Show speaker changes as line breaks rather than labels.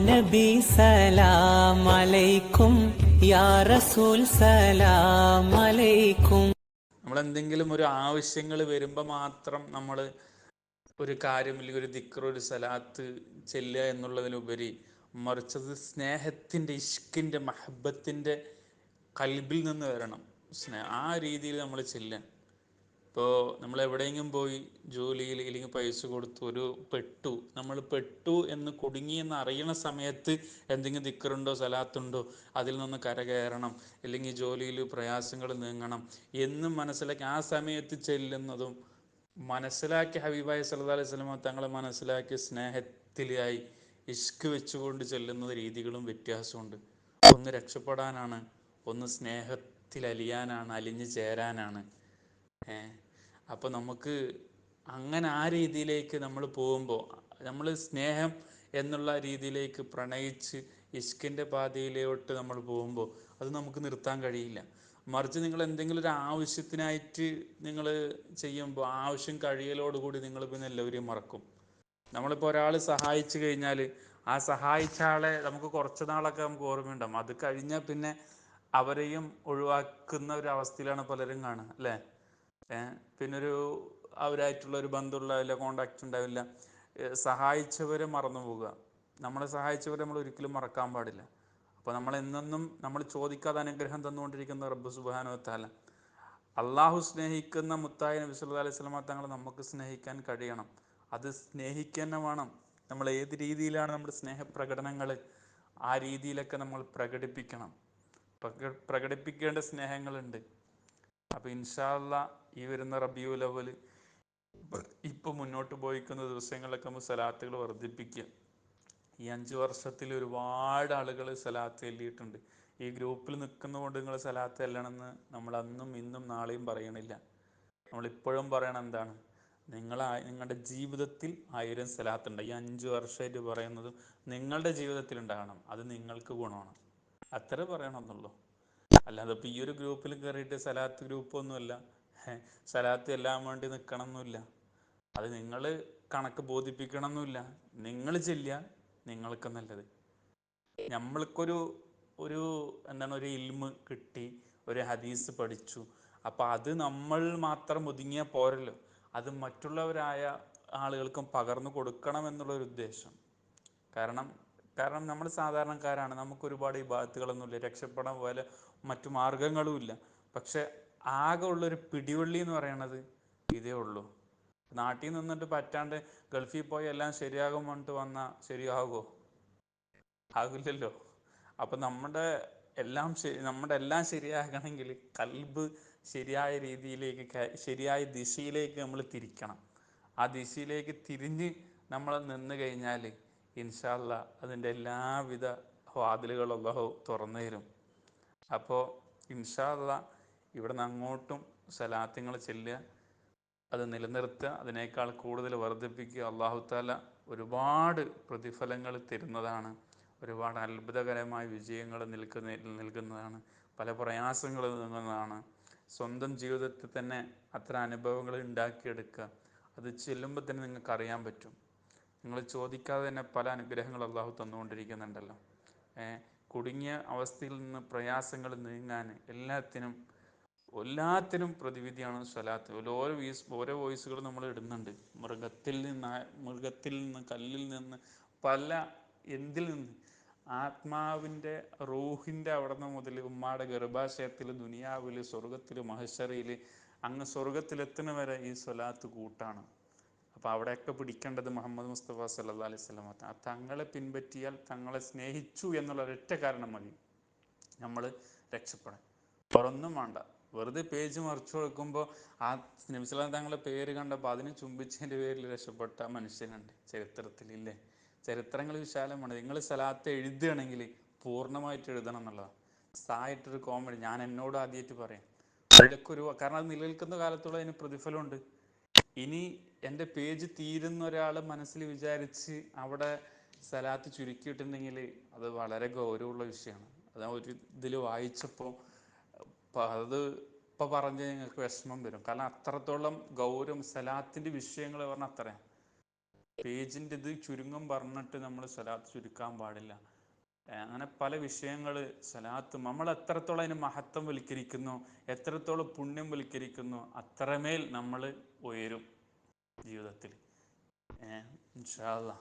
നബി സലാം അലൈക്കും യാ റസൂൽ സലാം അലൈക്കും
നമ്മൾ എന്തെങ്കിലും ഒരു ആവശ്യങ്ങൾ വരുമ്പോൾ മാത്രം നമ്മൾ ഒരു കാര്യം അല്ലെങ്കിൽ ഒരു ദിക്ർ ഒരു സലാത്ത് ചെല്ലുക എന്നുള്ളതിലുപരി മറിച്ചത് സ്നേഹത്തിന്റെ ഇഷ്കിന്റെ മഹബത്തിന്റെ കൽബിൽ നിന്ന് വരണം. സ്നേഹ ആ രീതിയിൽ നമ്മൾ ചെല്ലുക. ഇപ്പോൾ നമ്മൾ എവിടെയെങ്കിലും പോയി ജോലിയിൽ ഇല്ലെങ്കിൽ പൈസ കൊടുത്തു ഒരു പെട്ടു നമ്മൾ പെട്ടു എന്ന് കുടുങ്ങി എന്ന് അറിയണ സമയത്ത് എന്തെങ്കിലും ദിക്കറുണ്ടോ സലാത്തുണ്ടോ അതിൽ നിന്ന് കരകയറണം അല്ലെങ്കിൽ ജോലിയിൽ പ്രയാസങ്ങൾ നീങ്ങണം എന്നും മനസ്സിലാക്കി ആ സമയത്ത് ചെല്ലുന്നതും മനസ്സിലാക്കി ഹബീബായി സല്ലല്ലാഹു അലൈഹി സ്വലമ തങ്ങളെ മനസ്സിലാക്കി സ്നേഹത്തിലായി ഇഷ്ക് വെച്ചുകൊണ്ട് ചെല്ലുന്ന രീതികളും വ്യത്യാസമുണ്ട്. ഒന്ന് രക്ഷപ്പെടാനാണ് ഒന്ന് സ്നേഹത്തിൽ അലിയാനാണ് അലിഞ്ഞു ചേരാനാണ്. ഏ അപ്പോൾ നമുക്ക് അങ്ങനെ ആ രീതിയിലേക്ക് നമ്മൾ പോകുമ്പോൾ നമ്മൾ സ്നേഹം എന്നുള്ള രീതിയിലേക്ക് പ്രണയിച്ച് ഇഷ്കിന്റെ പാതയിലോട്ട് നമ്മൾ പോകുമ്പോൾ അത് നമുക്ക് നിർത്താൻ കഴിയില്ല. മറിച്ച് നിങ്ങൾ എന്തെങ്കിലും ഒരു ആവശ്യത്തിനായിട്ട് നിങ്ങൾ ചെയ്യുമ്പോൾ ആവശ്യം കഴിയലോടുകൂടി നിങ്ങൾ പിന്നെ എല്ലാവരെയും മറക്കും. നമ്മളിപ്പോൾ ഒരാൾ സഹായിച്ചു കഴിഞ്ഞാൽ ആ സഹായിച്ച ആളെ നമുക്ക് കുറച്ച് നാളൊക്കെ നമുക്ക് ഓർമ്മയുണ്ടാകും അത് കഴിഞ്ഞാൽ പിന്നെ അവരെയും ഒഴിവാക്കുന്ന ഒരു അവസ്ഥയിലാണ് പലരും കാണുക അല്ലേ? ഏഹ് പിന്നെ ഒരു അവരായിട്ടുള്ള ഒരു ബന്ധമുണ്ടാവില്ല കോണ്ടാക്ട് ഉണ്ടാവില്ല. സഹായിച്ചവരെ മറന്നു പോവുക. നമ്മളെ സഹായിച്ചവരെ നമ്മൾ ഒരിക്കലും മറക്കാൻ പാടില്ല. അപ്പോൾ നമ്മൾ എന്നെന്നും നമ്മൾ ചോദിക്കാതെ അനുഗ്രഹം തന്നുകൊണ്ടിരിക്കുന്ന റബ്ബ് സുബാനോ താല അള്ളാഹു സ്നേഹിക്കുന്ന മുത്തായി നബി സുല്ലാ അലൈഹി വസല്ലമ തങ്ങളെ നമുക്ക് സ്നേഹിക്കാൻ കഴിയണം. അത് സ്നേഹിക്കാൻ വേണം. നമ്മൾ ഏത് രീതിയിലാണ് നമ്മുടെ സ്നേഹപ്രകടനങ്ങൾ ആ രീതിയിലൊക്കെ നമ്മൾ പ്രകടിപ്പിക്കണം. പ്രക- പ്രകടിപ്പിക്കേണ്ട സ്നേഹങ്ങളുണ്ട്. അപ്പൊ ഇൻഷാല്ല ഈ വരുന്ന റബിയുൽ അവൽ ഇപ്പൊ മുന്നോട്ട് പോയിക്കുന്ന ദിവസങ്ങളിലൊക്കെ നമ്മൾ സലാത്തുകൾ വർദ്ധിപ്പിക്കുക. ഈ അഞ്ച് വർഷത്തിൽ ഒരുപാട് ആളുകൾ സലാത്ത് എല്ലിയിട്ടുണ്ട്. ഈ ഗ്രൂപ്പിൽ നിൽക്കുന്ന കൊണ്ട് നിങ്ങൾ സലാത്ത് എല്ലണമെന്ന് നമ്മൾ അന്നും ഇന്നും നാളെയും പറയണില്ല. നമ്മൾ ഇപ്പോഴും പറയണം എന്താണ്? നിങ്ങൾ നിങ്ങളുടെ ജീവിതത്തിൽ ആയിരം സലാത്ത് ഉണ്ട് ഈ അഞ്ച് വർഷമായിട്ട് പറയുന്നതും നിങ്ങളുടെ ജീവിതത്തിൽ ഉണ്ടാകണം. അത് നിങ്ങൾക്ക് ഗുണമാണ്. അത്ര പറയണമെന്നുള്ളൂ അല്ലാതെ ഇപ്പം ഈ ഒരു ഗ്രൂപ്പിൽ കയറിയിട്ട് സലാത്ത് ഗ്രൂപ്പൊന്നുമല്ല സലാത്ത് എല്ലാം വേണ്ടി നിൽക്കണം എന്നില്ല അത് നിങ്ങൾ കണക്ക് ബോധിപ്പിക്കണം എന്നില്ല നിങ്ങൾ ചെല്ലുക നിങ്ങൾക്ക് നല്ലത്. നമ്മൾക്കൊരു ഒരു എന്താണ് ഒരു ഇൽമ് കിട്ടി ഒരു ഹദീസ് പഠിച്ചു. അപ്പം അത് നമ്മൾ മാത്രം ഒതുങ്ങിയാൽ പോരല്ലോ. അത് മറ്റുള്ളവരായ ആളുകൾക്കും പകർന്നു കൊടുക്കണം എന്നുള്ള ഒരു ഉദ്ദേശം. കാരണം കാരണം നമ്മൾ സാധാരണക്കാരാണ്. നമുക്ക് ഒരുപാട് ഈ ഇബാദത്തുകളൊന്നുമില്ല രക്ഷപ്പെടാൻ പോലെ മറ്റു മാർഗങ്ങളും ഇല്ല. പക്ഷെ ആകെ ഉള്ളൊരു പിടിവള്ളി എന്ന് പറയണത് ഇതേ ഉള്ളൂ. നാട്ടിൽ നിന്നിട്ട് പറ്റാണ്ട് ഗൾഫിൽ പോയി എല്ലാം ശരിയാകും പറഞ്ഞിട്ട് വന്നാൽ ശരിയാകുമോ ആകില്ലല്ലോ. അപ്പൊ നമ്മുടെ എല്ലാം ശരി നമ്മുടെ എല്ലാം ശരിയാകണമെങ്കിൽ കൽബ് ശരിയായ രീതിയിലേക്ക് ശരിയായ ദിശയിലേക്ക് നമ്മൾ തിരിക്കണം. ആ ദിശയിലേക്ക് തിരിഞ്ഞ് നമ്മൾ നിന്ന് കഴിഞ്ഞാൽ ഇൻഷാല്ല അതിന്റെ എല്ലാവിധ വാതിലുകളും അള്ളാഹു തുറന്നു തരും. അപ്പോൾ ഇൻഷാല്ല ഇവിടുന്ന് അങ്ങോട്ടും സലാത്തിങ്ങൾ ചെല്ലുക അത് നിലനിർത്തുക അതിനേക്കാൾ കൂടുതൽ വർദ്ധിപ്പിക്കുക. അള്ളാഹു താല ഒരുപാട് പ്രതിഫലങ്ങൾ തരുന്നതാണ്. ഒരുപാട് അത്ഭുതകരമായ വിജയങ്ങൾ നിൽക്കുന്ന നിൽക്കുന്നതാണ്. പല പ്രയാസങ്ങൾ നിൽക്കുന്നതാണ്. സ്വന്തം ജീവിതത്തിൽ തന്നെ അത്ര അനുഭവങ്ങൾ ഉണ്ടാക്കിയെടുക്കുക. അത് ചെല്ലുമ്പോൾ തന്നെ നിങ്ങൾക്ക് അറിയാൻ പറ്റും. നിങ്ങൾ ചോദിക്കാതെ തന്നെ പല അനുഗ്രഹങ്ങൾ അള്ളാഹു തന്നുകൊണ്ടിരിക്കുന്നുണ്ടല്ലോ. കുടുങ്ങിയ അവസ്ഥയിൽ നിന്ന് പ്രയാസങ്ങൾ നീങ്ങാൻ എല്ലാത്തിനും എല്ലാത്തിനും പ്രതിവിധിയാണ് സ്വലാത്ത്. ഓരോ വീസ് ഓരോ വോയിസുകൾ നമ്മൾ ഇടുന്നുണ്ട്. മൃഗത്തിൽ നിന്ന് മൃഗത്തിൽ നിന്ന് കല്ലിൽ നിന്ന് പല എന്തിൽ നിന്ന്. ആത്മാവിന്റെ റൂഹിന്റെ അവിടെ നിന്ന് മുതൽ ഉമ്മാടെ ഗർഭാശയത്തിൽ ദുനിയാവിൽ സ്വർഗത്തിൽ മഹശറിയിൽ അങ്ങ് സ്വർഗത്തിലെത്തുന്ന വരെ ഈ സ്വലാത്ത് കൂട്ടാണ്. അപ്പോൾ അവിടെയൊക്കെ പിടിക്കേണ്ടത് മുഹമ്മദ് മുസ്തഫ സല്ലാ അലൈഹി ആ തങ്ങളെ പിൻപറ്റിയാൽ തങ്ങളെ സ്നേഹിച്ചു എന്നുള്ള ഒരൊറ്റ കാരണം മതി. നമ്മൾ രക്ഷപ്പെടാൻ. വേറൊന്നും വേണ്ട. വെറുതെ പേജ് മറിച്ചു കൊടുക്കുമ്പോൾ ആ നബിസ്ലാം തങ്ങളുടെ പേര് കണ്ടപ്പോൾ അതിനെ ചുംബിച്ചതിന്റെ പേരിൽ രക്ഷപ്പെട്ട മനുഷ്യനുണ്ട്. ചരിത്രത്തിൽ ഇല്ലേ? ചരിത്രങ്ങൾ വിശാലമാണ്. നിങ്ങൾ സ്ഥലത്ത് എഴുതുകയാണെങ്കിൽ പൂർണമായിട്ട് എഴുതണം എന്നുള്ളതാണ്. സായിട്ടൊരു കോമഡി ഞാൻ എന്നോട് ആദ്യമായിട്ട് പറയാം. അതിലൊക്കെ ഒരു കാരണം അത് നിലനിൽക്കുന്ന കാലത്തോളം അതിന് പ്രതിഫലമുണ്ട്. ഇനി എന്റെ പേജ് തീരുന്ന ഒരാൾ മനസ്സിൽ വിചാരിച്ച് അവിടെ സലാത്ത് ചുരുക്കിയിട്ടുണ്ടെങ്കിൽ അത് വളരെ ഗൗരവമുള്ള വിഷയമാണ്. അത് ഒരു ഇതിൽ വായിച്ചപ്പോൾ അത് ഇപ്പം പറഞ്ഞ് നിങ്ങൾക്ക് വിഷമം വരും. കാരണം അത്രത്തോളം ഗൗരവം സലാത്തിന്റെ വിഷയങ്ങൾ പറഞ്ഞാൽ അത്രയാണ് പേജിന്റെ ഇത് ചുരുങ്ങം പറഞ്ഞിട്ട് നമ്മൾ സലാത്ത് ചുരുക്കാൻ പാടില്ല. അങ്ങനെ പല വിഷയങ്ങൾ സലാത്ത് നമ്മൾ എത്രത്തോളം അതിന് മഹത്വം വൽക്കരിക്കുന്നു എത്രത്തോളം പുണ്യം വൽക്കരിക്കുന്നു അത്രമേൽ നമ്മൾ ഉയരും ജീവിതത്തിൽ ഏഹ് ഇൻഷാ അല്ലാ